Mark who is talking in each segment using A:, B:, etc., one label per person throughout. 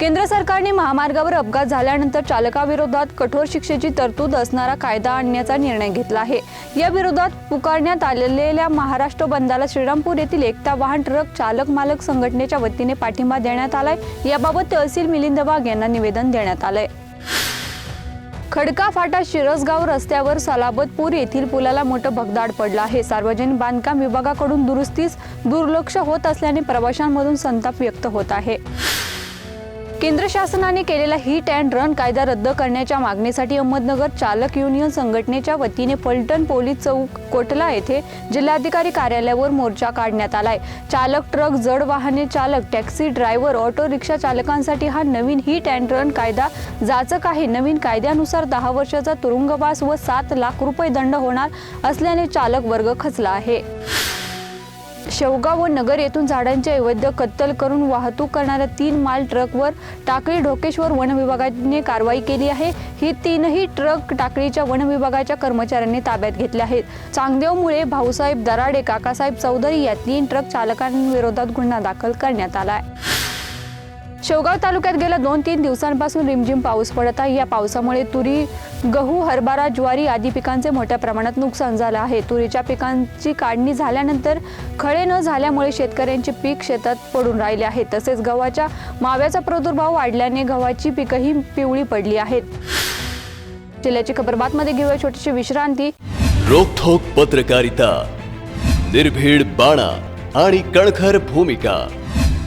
A: केंद्र सरकारने महामार्गावर अपघात झाल्यानंतर चालकाविरोधात कठोर शिक्षेची तरतूद असणारा कायदा आणण्याचा निर्णय घेतला आहे. या विरोधात पुकारण्यात आलेल्या महाराष्ट्र बंदाला श्रीरामपूर येथील एकता वाहन ट्रक चालक मालक संघटनेच्या वतीने पाठिंबा देण्यात आलाय. याबाबत तहसील मिलिंद वाघ यांना निवेदन देण्यात आलंय. खडका फाटा शिरसगाव रस्त्यावर सलाबतपूर येथील पुलाला मोठं भगदाड पडलं आहे. सार्वजनिक बांधकाम विभागाकडून दुरुस्तीस दुर्लक्ष होत असल्याने प्रवाशांमधून संताप व्यक्त होत आहे. केंद्र शासनाने केलेला हिट अँड रन कायदा रद्द करण्याच्या मागणीसाठी अहमदनगर चालक युनियन संघटनेच्या वतीने फलटण पोलीस चौक कोटला येथे जिल्हाधिकारी कार्यालयावर मोर्चा काढण्यात आलाय. चालक ट्रक जड वाहने चालक टॅक्सी ड्रायव्हर ऑटो रिक्षा चालकांसाठी हा नवीन हिट अँड रन कायदा जाचक आहे. नवीन कायद्यानुसार दहा वर्षाचा तुरुंगवास व सात लाख रुपये दंड होणार असल्याने चालक वर्ग खचला आहे. शेवगाव व नगर येथून झाडांचे अवैध कत्तल करून वाहतूक करणाऱ्या तीन माल ट्रकवर टाकळी ढोकेश्वर वन विभागाने कारवाई केली आहे. ही तीनही ट्रक टाकळीच्या वन विभागाच्या कर्मचाऱ्यांनी ताब्यात घेतले आहेत. चांगदेवमुळे भाऊसाहेब दराडे काकासाहेब चौधरी या तीन ट्रक चालकांविरोधात गुन्हा दाखल करण्यात आला आहे. शेवगाव तालुक्यात गेल्या दोन तीन दिवसांपासून रिमझिम पाऊस पडत आहे. या पावसामुळे तुरी गहू हरभरा ज्वारी आदी पिकांचे मोठ्या प्रमाणात नुकसान झालं आहे. तुरीच्या पिकांची काढणी झाल्यानंतर खळे न झाल्यामुळे शेतकऱ्यांचे पीक शेतात पडून राहिले आहे. तसेच गव्हाच्या माव्याचा प्रादुर्भाव वाढल्याने गव्हाची पिकंही पिवळी पडली आहेत. जिल्ह्याची खबर बातमध्ये घेऊया. छोटीशी विश्रांती.
B: रोखोक पत्रकारिता निर्भीड बाणा आणि कणखर भूमिका.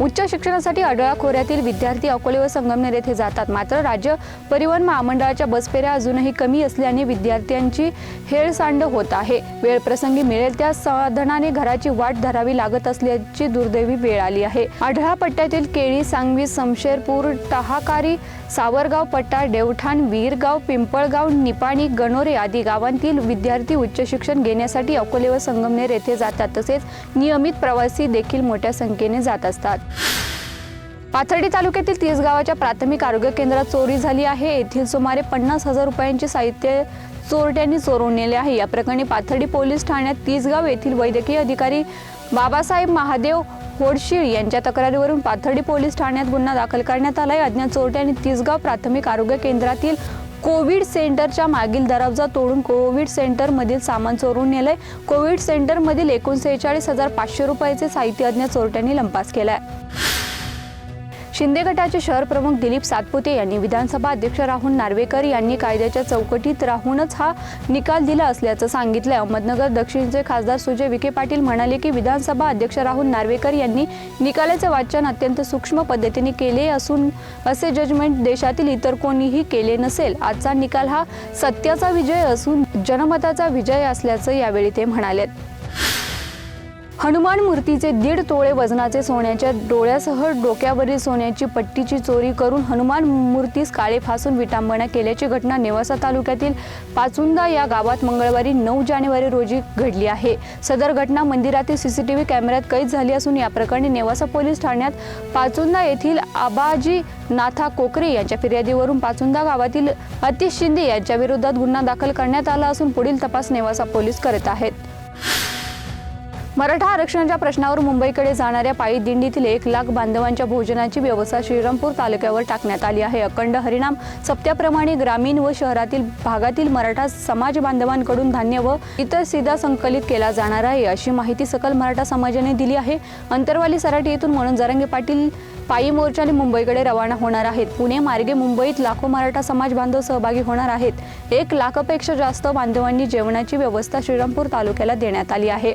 A: उच्च शिक्षणासाठी अडळा खोऱ्यातील विद्यार्थी अकोले व संगमनेर येथे जातात. मात्र राज्य परिवहन महामंडळाच्या बसफेऱ्या अजूनही कमी असल्याने विद्यार्थ्यांची हेळसांड होत आहे. वेळ प्रसंगी मिळेल त्या साधनाने घराची वाट धरावी लागत असल्याची दुर्दैवी वेळ आली आहे. आढळा पट्ट्यातील केळी सांगवी समशेरपूर टहाकारी सावरगाव पट्टा देवठाण वीरगाव पिंपळगाव निपाणी गणोरे आदी गावांतील विद्यार्थी उच्च शिक्षण घेण्यासाठी अकोले व संगमनेर येथे जातात. तसेच नियमित प्रवासी देखील मोठ्या संख्येने जात असतात. पाथर्डी तालुक्यातील तीस गावाच्या प्राथमिक आरोग्य केंद्रात चोरी झाली आहे. येथील सुमारे पन्नास हजार रुपयांचे साहित्य चोरट्यांनी चोरून नेले आहे. या प्रकरणी पाथर्डी पोलीस ठाण्यात तीसगाव येथील वैद्यकीय अधिकारी बाबासाहेब महादेव होडशीळ यांच्या तक्रारीवरून पाथर्डी पोलीस ठाण्यात गुन्हा दाखल करण्यात आला आहे अज्ञात चोरट्यांनी तीसगाव प्राथमिक आरोग्य केंद्रातील कोविड सेंटरच्या मागील दरवाजा तोडून कोविड सेंटरमधील सामान चोरून नेलंय. कोविड सेंटरमधील एकूण सेहेचाळीस हजार पाचशे रुपयाचे साहित्य अज्ञात चोरट्यांनी लंपास केलाय. शिंदे गटाचे शहर प्रमुख दिलीप सातपुते यांनी विधानसभा अध्यक्ष राहुल नार्वेकर यांनी कायद्याच्या चौकटीत राहूनच हा निकाल दिला असल्याचं सांगितलंय. अहमदनगर दक्षिणचे खासदार सुजय विखे पाटील म्हणाले की विधानसभा अध्यक्ष राहुल नार्वेकर यांनी निकालाचे वाचन अत्यंत सूक्ष्म पद्धतीने केले असून असे जजमेंट देशातील इतर कोणीही केले नसेल. आजचा निकाल हा सत्याचा विजय असून जनमताचा विजय असल्याचं यावेळी ते म्हणाले हनुमान मूर्तीचे दीड तोळे वजनाचे सोन्याच्या डोळ्यासह डोक्यावरील सोन्याची पट्टीची चोरी करून हनुमान मूर्तीस काळे फासून विटांबना केल्याची घटना नेवासा तालुक्यातील पाचुंदा या गावात मंगळवारी नऊ जानेवारी रोजी घडली आहे. सदर घटना मंदिरातील सीसीटीव्ही कॅमेऱ्यात कैद झाली असून या प्रकरणी नेवासा पोलीस ठाण्यात पाचुंदा येथील आबाजी नाथा कोकरे यांच्या फिर्यादीवरून पाचुंदा गावातील अतिश शिंदे यांच्या विरोधात गुन्हा दाखल करण्यात आला असून पुढील तपास नेवासा पोलीस करत आहेत. मराठा आरक्षणाच्या प्रश्नावर मुंबईकडे जाणाऱ्या पायी दिंडीतील एक लाख बांधवांच्या भोजनाची व्यवस्था श्रीरामपूर तालुक्यावर टाकण्यात आली आहे. अखंड हरिणाम सप्त्याप्रमाणे ग्रामीण व शहरातील भागातील मराठा समाज बांधवांकडून धान्य व इतर सीधा संकलित केला जाणार आहे अशी माहिती सकल मराठा समाजाने दिली आहे. अंतरवाली सराटी येथून म्हणून जरंगे पाटील पायी मोर्चाने मुंबईकडे रवाना होणार आहेत. पुणे मार्गे मुंबईत लाखो मराठा समाज बांधव सहभागी होणार आहेत. एक लाखापेक्षा जास्त बांधवांनी जेवणाची व्यवस्था श्रीरामपूर तालुक्याला देण्यात आली आहे.